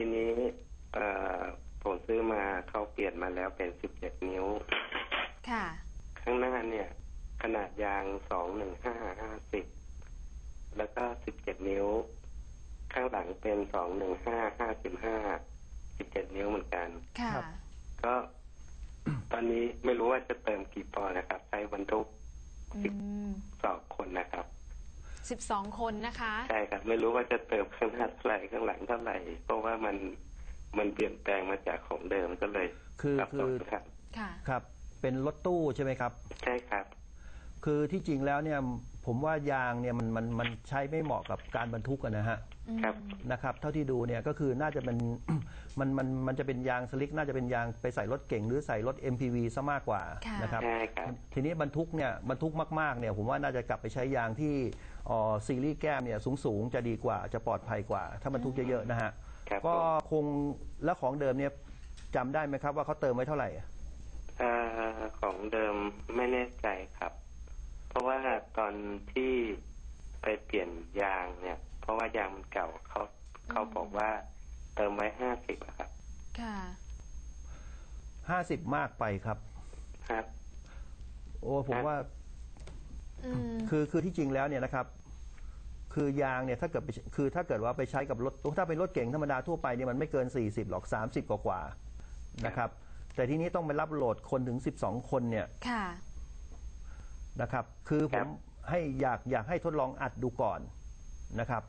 ทีนี้เอ่อผมซื้อมาเขาเปลี่ยนมาแล้วเป็นสิบเจ็ดนิ้ว ค่ะ ข้างหน้าเนี่ย ขนาดยางสองหนึ่งห้าห้าสิบแล้วก็สิบเจ็ดนิ้ว ข้างหลังเป็นสองหนึ่งห้าห้าสิบห้าสิบเจ็ดนิ้วเหมือนกัน ค่ะครับก็ ตอนนี้ไม่รู้ว่าจะเติมกี่ปอนด์นะครับ ใช้บรรทุกอืมสองคนนะครับ สิบสองคนนะคะ ใช่ครับ ไม่รู้ว่าจะเติมข้างหน้าเท่าไหร่ข้างหลังเท่าไหร่ เพราะว่ามันมันเปลี่ยนแปลงมาจากของเดิมก็เลยคือสับสนคือครับ ค่ะ ครับ เป็นรถตู้ใช่ไหมครับ ใช่ครับ คือที่จริงแล้วเนี่ย ผมว่ายางเนี่ยมันมันมันใช้ไม่เหมาะกับการบรรทุกอะนะฮะครับ นะครับ เท่าที่ดูเนี่ยก็คือน่าจะเป็น มันมันมันจะเป็นยางสลิกน่าจะเป็นยางไปใส่รถเก่ง หรือใส่รถ MPV ซะมากกว่าค่ะ นะครับ ใช่ครับ ทีนี้บรรทุกเนี่ยบรรทุกมากๆเนี่ยผมว่าน่าจะกลับไปใช้ยางที่เอ่อซีรีส์แก้มเนี่ยสูงๆจะดีกว่าจะปลอดภัยกว่า ถ้าบรรทุกเยอะๆนะฮะครับก็ผมคงแล้วของเดิมเนี่ยจำได้ไหมครับว่าเขาเติมไว้เท่าไหร่เอ่อของเดิมไม่แน่ใจครับเพ ราะว่าตอนที่ไปเปลี่ยนยางเนี่ย เพราะว่ายางมันเก่าเขาเขาบอกว่าเติมไว้ห้าสิบครับ ค่ะ50มากไปครับ ครับ โอ้ผมว่าอืมคือคือที่จริงแล้วเนี่ยนะครับ คือยางเนี่ยถ้าเกิดไปคือถ้าเกิดว่าไปใช้กับรถถ้าเป็นรถเก๋งธรรมดาทั่วไปเนี่ยมันไม่เกิน 40 หรอก 30 กว่ากว่าๆนะครับ แต่ทีนี้ต้องไปรับโหลดคนถึง 12 คนเนี่ยค่ะ นะครับ คือผครัมบให้อยากอยากให้ทดลองอัดดูก่อนนะครับ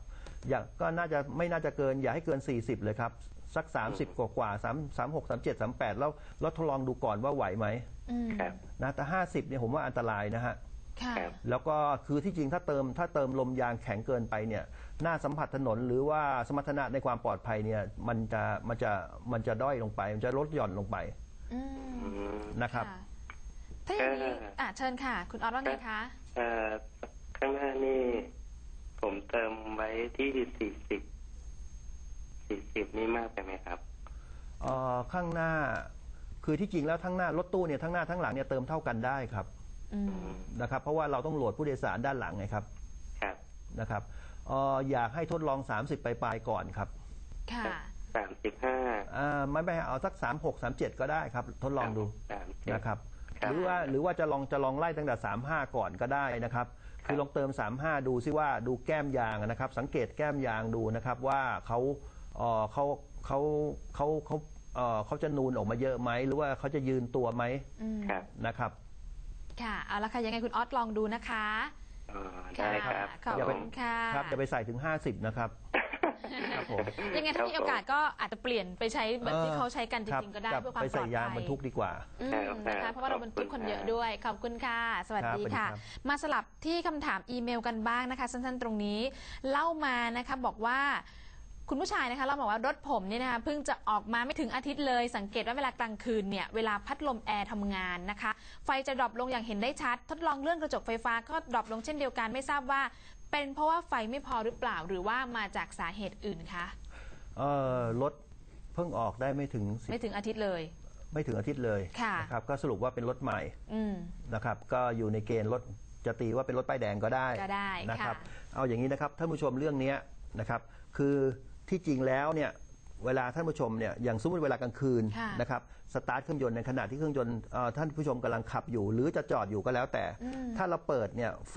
อยากก็น่าจะไม่น่าจะเกิน อย่าให้เกิน 40 เลยครับ สัก 30 กว่ากว่าสามสามหกสามเจ็ดสามแปดแล้วแล้วทดลองดูก่อนว่าไหวไหมอืมครับนะแต่50เนี่ยผมว่าอันตรายนะฮะค่ะครับแล้วก็คือที่จริงถ้าเติมถ้าเติมลมยางแข็งเกินไปเนี่ย หน้าสัมผัสถนนหรือว่าสมรรถนะในความปลอดภัยเนี่ยมันจะมันจะมันจะด้อยลงไป มันจะลดหย่อนลงไปอืมอืมนะครับค่ะ ถ้าอย่างนี้เอ่ออ่อะเชิญค่ะ คุณออสว่าไงคะ เอ่อข้างหน้านี่ ผมเติมไว้ที่สี่สิบสี่สิบนี่มากไปไหมครับ เอ่อข้างหน้าคือที่จริงแล้วทั้งหน้ารถตู้เนี่ยทั้งหน้าทั้งหลังเนี่ยเติมเท่ากันได้ครับอืม นะครับเพราะว่าเราต้องโหลดผู้โดยสารด้านหลังไงครับครับนะครับเอ่ออยากให้ทดลอง 30 ไปปลายๆก่อนครับค่ะ สามสิบห้าอ่าไม่ไม่เอาสัก 3 6 3 7 ก็ได้ครับ ทดลองดูสามสิบนะครับ ครับ หรือว่าหรือว่าจะลองจะลองไล่ตั้งแต่ 35 ก่อนก็ได้นะครับ คือลองเติม 35 ดูซิว่าดูแก้มยางนะครับ สังเกตแก้มยางดูนะครับว่าเขาเอ่อเขาเขาเขาเขาเอ่อเขาจะนูนออกมาเยอะไหมหรือว่าเขาจะยืนตัวไหมอืมครับนะครับ ค่ะเอาละค่ะยังไงคุณออสลองดูนะคะอ๋อได้ครับ ขอบอย่าไป คุณค่ะ ครับจะไปใส่ถึง 50 นะครับ ค รับผม ยังไงถ้ามีโอกาสก็อาจจะเปลี่ยนไปใช้แบบที่เขาใช้กันจริงๆก็ได้คบเพื่อความไปปลใส่อดยางภับรยรทุกดีกว่า อืมครับนะคะเพราะว่าเราบรรทุกคนเยอะด้วย ขอบคุณค่ะ สวัสดีครับสวัสดีค่ะครับ มาสลับที่คำถามอีเมลกันบ้างนะคะ สั้นๆตรงนี้ เล่ามานะคะบอกว่า คุณผู้ชายนะคะ เราบอกว่ารถผมเนี่ยนะคะเพิ่งจะออกมาไม่ถึงอาทิตย์เลย สังเกตว่าเวลากลางคืนเนี่ยเวลาพัดลมแอร์ทำงานนะคะ ไฟจะดรอปลงอย่างเห็นได้ชัด ทดลองเลื่อนกระจกไฟฟ้าก็ดรอปลงเช่นเดียวกันไม่ทราบว่า เป็นเพราะว่าไฟไม่พอหรือเปล่าหรือว่ามาจากสาเหตุอื่นคะเอ่อรถเพิ่งออกได้ไม่ถึง10ไม่ถึงอาทิตย์เลย ไม่ถึงอาทิตย์เลยค่ะนะครับก็สรุปว่าเป็นรถใหม่อืมนะครับ ก็อยู่ในเกณฑ์รถจะตีว่าเป็นรถป้ายแดงก็ได้ก็ได้นะครับค่ะเอาอย่างนี้นะครับท่านผู้ชมเรื่องเนี้ยนะครับ คือที่จริงแล้วเนี่ย เวลาท่านผู้ชมเนี่ยอย่างสมมติเวลากลางคืนค่ะนะครับสตาร์ทเครื่องยนต์ในขณะที่เครื่องยนต์เอ่อท่านผู้ชมกำลังขับอยู่ หรือจะจอดอยู่ก็แล้วแต่ ถ้าเราเปิดเนี่ยไฟ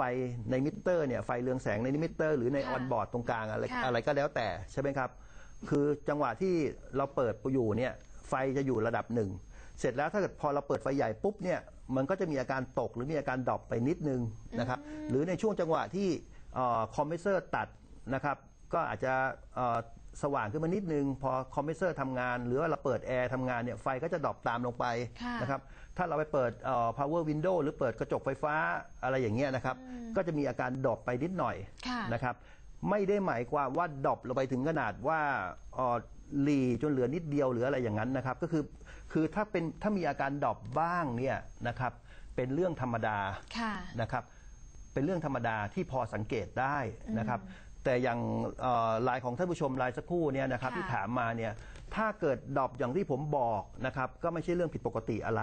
ในมิเตอร์เนี่ยไฟเรืองแสงในมิเตอร์ หรือในอค่ะอนบอร์ดตรงกลางอะไรค่ะ อะไรก็แล้วแต่ใช่ไหมครับ คือจังหวะที่เราเปิดอยู่เนี่ยไฟจะอยู่ระดับหนึ่งเสร็จแล้วถ้าเกิดพอเราเปิดไฟใหญ่ปุ๊บเนี่ยมันก็จะมีอาการตกหรือมีอาการดรอปไปนิดนึงนะครับหรือในช่วงจังหวะที่คอมเพรสเซอร์ตัดนะครับ ก็อาจจะเอ่อสว่างขึ้นมานิดนึง พอคอมเพรสเซอร์ทำงาน หรือว่าเราเปิดแอร์ทำงานเนี่ยไฟก็จะดรอปตามลงไปค่ะนะครับถ้าเราไปเปิดเอ่อ power window หรือเปิดกระจกไฟฟ้าอะไรอย่างเงี้ยนะครับ ก็จะมีอาการดรอปไปนิดหน่อยค่ะนะครับไม่ได้หมายความว่าดรอปลงไปถึงขนาดว่าเอ่อหลีจนเหลือนิดเดียวหรืออะไรอย่างนั้นนะครับ ก็คือคือถ้าเป็นถ้ามีอาการดรอปบ้างเนี่ยนะครับเป็นเรื่องธรรมดาค่ะนะครับเป็นเรื่องธรรมดาที่พอสังเกตได้นะครับ แต่อย่างเอ่อลายของท่านผู้ชมลายสักครู่เนี่ยนะครับค่ะที่ถามมาเนี่ยถ้าเกิดดรอปอย่างที่ผมบอกนะครับก็ไม่ใช่เรื่องผิดปกติอะไร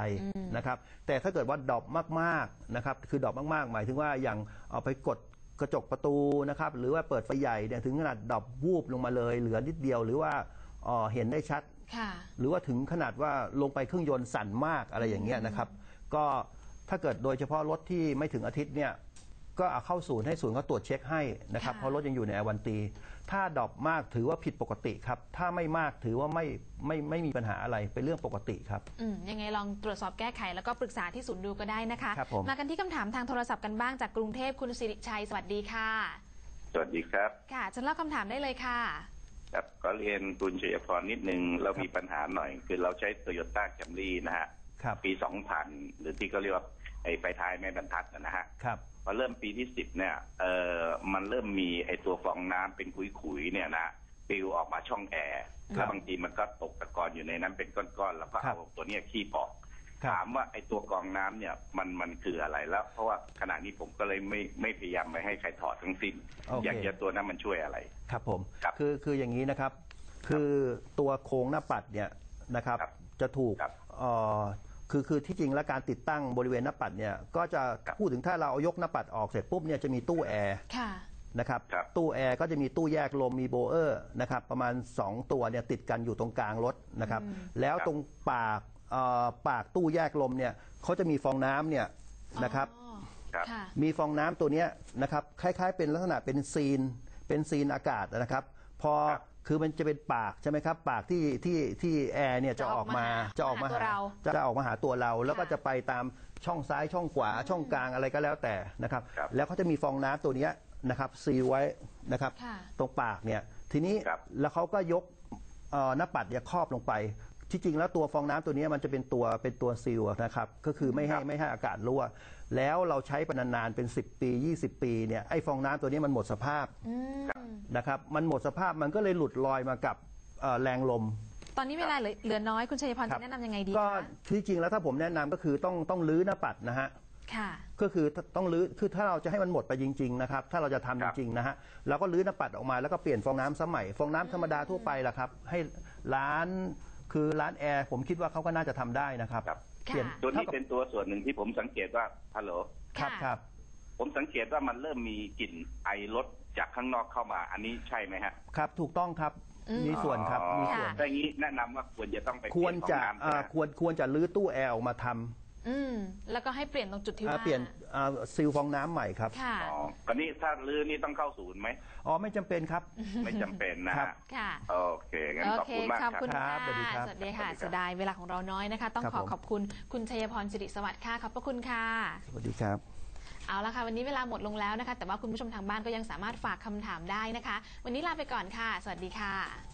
นะครับแต่ถ้าเกิดว่าดรอปมากๆนะครับคือดรอปมากๆ หมายถึงว่าอย่างเอาไปกดกระจกประตูนะครับหรือว่าเปิดไฟใหญ่เนี่ยถึงขนาดดรอปวูบลงมาเลย เหลือนิดเดียวหรือว่าเอ่อเห็นได้ชัดค่ะหรือว่าถึงขนาดว่าลงไปเครื่องยนต์สั่นมากอะไรอย่างเงี้ยนะครับก็ถ้าเกิดโดยเฉพาะรถที่ไม่ถึงอาทิตย์เนี่ย ก็เอาเข้าศูนย์ให้ศูนย์เขาตรวจเช็คให้นะครับ ค่ะ เพราะรถยังอยู่ในอวันตี ถ้าดรอปมากถือว่าผิดปกติครับ ถ้าไม่มากถือว่าไม่ไม่ไม่มีปัญหาอะไรเป็นเรื่องปกติครับ อืมยังไงลองตรวจสอบแก้ไขแล้วก็ปรึกษาที่ศูนย์ดูก็ได้นะคะครับผมมากันที่คำถามทางโทรศัพท์กันบ้างจากกรุงเทพคุณสิริชัยสวัสดีค่ะ สวัสดีครับ ค่ะฉันเล่าคำถามได้เลยค่ะ ครับก็เรียนคุณชัยพรนิดนึง เรามีปัญหาหน่อย คือเราใช้โตโยต้าแคมรี่นะฮะ ครับ ปี 2000 หรือที่เขาเรียกว่า ไอ้ไฟท้ายแม่บรรทัดนะฮะครับพอเริ่มปีที่10เนี่ยเอ่อมันเริ่มมีไอ้ตัวฟองน้ำเป็นขุยๆเนี่ยนะปลิวออกมาช่องแอร์ครับแล้วบางทีมันก็ตกตะกอนอยู่ในนั้นเป็นก้อนๆแล้วก็ครัเอาบตัวเนี้ยขี้ออกครับถามว่าไอ้ตัวกรองน้ำเนี่ยมันมันคืออะไรแล้ว เพราะว่าขณะนี้ผมก็เลยไม่ไม่พยายามไม่ให้ใครถอดทั้งสิ้นโอเคอยากจะตัวนั้นมันช่วยอะไร ครับผมครับคือคืออย่างนี้นะครับ คือตัวโค้งหน้าปัดเนี่ยนะครับครับจะถูก ครับเอ่อคือคือที่จริงแล้วการติดตั้งบริเวณหน้าปัดเนี่ยก็จะครับพูดถึงถ้าเราเอายกหน้าปัดออกเสร็จปุ๊บเนี่ยจะมีตู้แอร์ค่ะนะครับครับ ตู้แอร์ก็จะมีตู้แยกลมมีโบเออร์นะครับประมาณ 2 ตัวเนี่ยติดกันอยู่ตรงกลางรถนะครับแล้วตรงปากเอ่อปากตู้แยกลมเนี่ยเขาจะมีฟองน้ำเนี่ยนะครับ อ๋อครับ ค่ะ มีฟองน้ำตัวเนี้ยนะครับคล้ายๆ เป็นลักษณะเป็นซีน เป็นซีนอากาศนะครับ พอครับ คือมันจะเป็นปากใช่ไหมครับ ปากที่ที่ที่แอร์เนี่ยจะออกมาจะจะออออกกมามาหาตัวเราจะออกมาหาตัวเรา แล้วก็ค่ะจะไปตามช่องซ้ายช่องขวาช่องกลางอะไรก็แล้วแต่นะครับครับแล้วเขาจะมีฟองน้ำตัวเนี้ยนะครับซีลไว้นะครับค่ะตรงปากเนี่ยทีนี้ครับแล้วเขาก็ยกเอ่อหน้าปัดเนี่ยครอบลงไป ที่จริงแล้วตัวฟองน้ำตัวเนี้ยมันจะเป็นตัวเป็นตัวซีลนะครับก็คือไม่ให้ครับไม่ให้อากาศรั่ว แล้วเราใช้ไปนานๆเป็น 10 ปี 20 ปีเนี่ยไอ้ฟองน้ำตัวนี้มันหมดสภาพอืมนะครับมันหมดสภาพมันก็เลยหลุดลอยมากับเอ่อแรงลมตอนนี้เวลาเหลือเหลือน้อยคุณชัยพรครัจะบแนะนำยังไงดีก็คะที่จริงแล้วถ้าผมแนะนำก็คือต้องต้องลื้อหน้าปัดนะฮะค่ะก็คือต้องลื้อคือถ้าเราจะให้มันหมดไปจริงๆนะครับถ้าเราจะทำคจรับริงๆนะฮะเราก็ลื้อหน้าปัดออกมาแล้วก็เปลี่ยนฟองน้ำสมัย ฟองน้ำธรรมดาทั่วไปละครับให้ร้าน คือร้านแอร์ผมคิดว่าเขาก็น่าจะทำได้นะครับ ครับ เปลี่ยน ค่ะ ตัวนี้ท่ากับเป็นตัวส่วนหนึ่งที่ผมสังเกตว่าฮัลโหลครับค่ะ ครับ ผมสังเกตว่ามันเริ่มมีกลิ่นไอรถจากข้างนอกเข้ามา อันนี้ใช่ไหมฮะครับถูกต้องครับอืม มีส่วนครับอ๋อมีส่วนค่ะถ้าอย่างนี้แนะนำว่าควรจะต้องไปควรจะเปลี่ยนของน้ำอ่าใช่ไหมควรควรจะลื้อตู้แอร์ออกมาท อืม แล้วก็ให้เปลี่ยนตรงจุดที่ำอ่าว่า เปลี่ยนอ่าซีลฟองน้ำใหม่ครับค่ะ อ๋อคราวนี้ถ้าลื้อนี่ต้องเข้าศูนย์ไหม อ๋อไม่จำเป็นครับ ไม่จำเป็นนะครัฮะบ ค่ะ โอเคงั้นโอขอบเคคุณมากขอบครับ คุณครัค่ะบสวัสดีครับสวัสดีค่ะสวัสดีครับ เสียดายเวลาของเราน้อยนะคะ ต้องครับขอผม ขอบคุณคุณชัยพรสิริสวัสดิ์ค่ะ ขอบพระคุณค่ะ สวัสดีครับ เอาละค่ะ วันนี้เวลาหมดลงแล้วนะคะ แต่ว่าคุณผู้ชมทางบ้านก็ยังสามารถฝากคำถามได้นะคะ วันนี้ลาไปก่อนค่ะ สวัสดีค่ะ